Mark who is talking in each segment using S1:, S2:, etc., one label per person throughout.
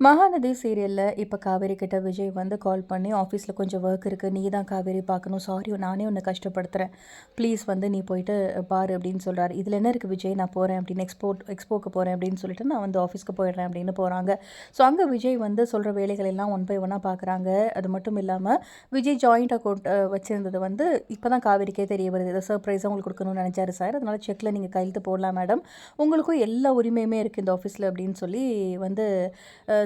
S1: மகாநதி சீரியலில் இப்போ காவேரி கிட்ட விஜய் வந்து கால் பண்ணி ஆஃபீஸில் கொஞ்சம் ஒர்க் இருக்குது நீ தான் காவேரி பார்க்கணும். சாரி நானே உன்னை கஷ்டப்படுத்துகிறேன் ப்ளீஸ் வந்து நீ போயிட்டு பாரு அப்படின்னு சொல்கிறாரு இதில் என்ன இருக்குது விஜய்? நான் போகிறேன் அப்படின்னு எக்ஸ்போர்ட் எக்ஸ்போக்கு போகிறேன் அப்படின்னு சொல்லிட்டு நான் வந்து ஆஃபீஸ்க்கு போயிடுறேன் அப்படின்னு போகிறாங்க ஸோ அங்கே விஜய் வந்து சொல்கிற வேலைகள் எல்லாம் ஒன் பை ஒன்னாக பார்க்குறாங்க அது மட்டும் இல்லாமல் விஜய் ஜாயிண்ட் அக்கௌண்ட் வச்சுருந்தது வந்து இப்போ தான் காவேரிக்கே தெரிய வருது. இதை சர்ப்ரைஸாக உங்களுக்கு கொடுக்கணும்னு நினச்சாரு சார் அதனால் செக்கில் நீங்கள் கையெழுத்து போடலாம் மேடம் உங்களுக்கும் எல்லா உரிமையுமே இருக்குது இந்த ஆஃபீஸில் அப்படின்னு சொல்லி வந்து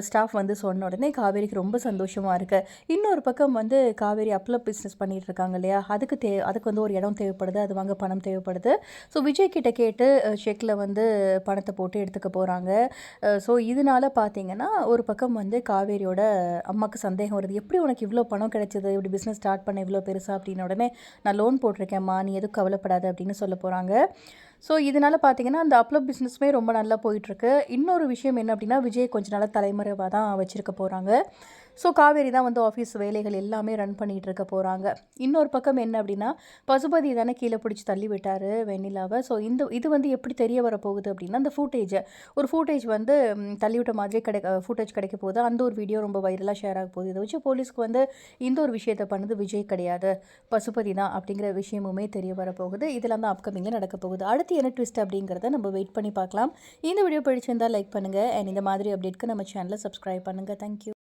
S1: ஸ்டாஃப் வந்து சொன்ன உடனே காவேரிக்கு ரொம்ப சந்தோஷமாக இருக்குது இன்னொரு பக்கம் வந்து காவேரி அப்ளப் பிஸ்னஸ் பண்ணிகிட்டு இருக்காங்க இல்லையா? அதுக்கு தே அதுக்கு வந்து ஒரு இடம் தேவைப்படுது. அது வாங்க பணம் தேவைப்படுது. ஸோ விஜய் கிட்ட கேட்டு செக்கில் வந்து பணத்தை போட்டு எடுத்துக்க போகிறாங்க ஸோ இதனால பார்த்தீங்கன்னா ஒரு பக்கம் வந்து காவேரியோட அம்மாவுக்கு சந்தேகம் வருது. எப்படி உனக்கு இவ்வளோ பணம் கிடைச்சது? இப்படி பிஸ்னஸ் ஸ்டார்ட் பண்ண இவ்வளோ பெருசாக அப்படின்னு உடனே நான் லோன் போட்டிருக்கேன்மா. நீ எதுவும் கவலைப்படாது. அப்படின்னு சொல்ல போகிறாங்க ஸோ இதனால் பார்த்தீங்கன்னா அந்த அப்லோ பிஸ்னஸுமே ரொம்ப நல்லா போயிட்டுருக்கு. இன்னொரு விஷயம் என்ன அப்படின்னா விஜய் கொஞ்ச நாளாக தலைமறைவாக தான் வச்சுருக்க போகிறாங்க ஸோ காவேரி தான் வந்து ஆஃபீஸ் வேலைகள் எல்லாமே ரன் பண்ணிகிட்டு இருக்க போகிறாங்க இன்னொரு பக்கம் என்ன அப்படின்னா பசுபதி தானே கீழே பிடிச்சி தள்ளி விட்டார் வெண்ணிலாவை. ஸோ இந்த இது வந்து எப்படி தெரிய வர போகுது அப்படின்னா அந்த ஃபூட்டேஜை ஒரு ஃபூட்டேஜ் வந்து தள்ளிவிட்ட மாதிரி கிடைக்க ஃபூட்டேஜ் கிடைக்க போகுது. அந்த ஒரு வீடியோ ரொம்ப வைரலாக ஷேர் ஆக போகுது. இதை வச்சு போலீஸ்க்கு வந்து இந்த ஒரு விஷயத்தை பண்ணது விஜய் கிடையாது. பசுபதி தான் அப்படிங்கிற விஷயமுமே தெரிய வர போகுது இதெல்லாம் தான் அப்கமிங்கில் நடக்க போகுது அடுத்து என்ன ட்விஸ்ட் அப்படிங்கிறத நம்ம வெயிட் பண்ணி பார்க்கலாம். இந்த வீடியோ பிடிச்சிருந்தால் லைக் பண்ணுங்கள் அண்ட் இந்த மாதிரி அப்டேட்க்கு நம்ம சேனலை சப்ஸ்கிரைப் பண்ணுங்கள் தேங்க்யூ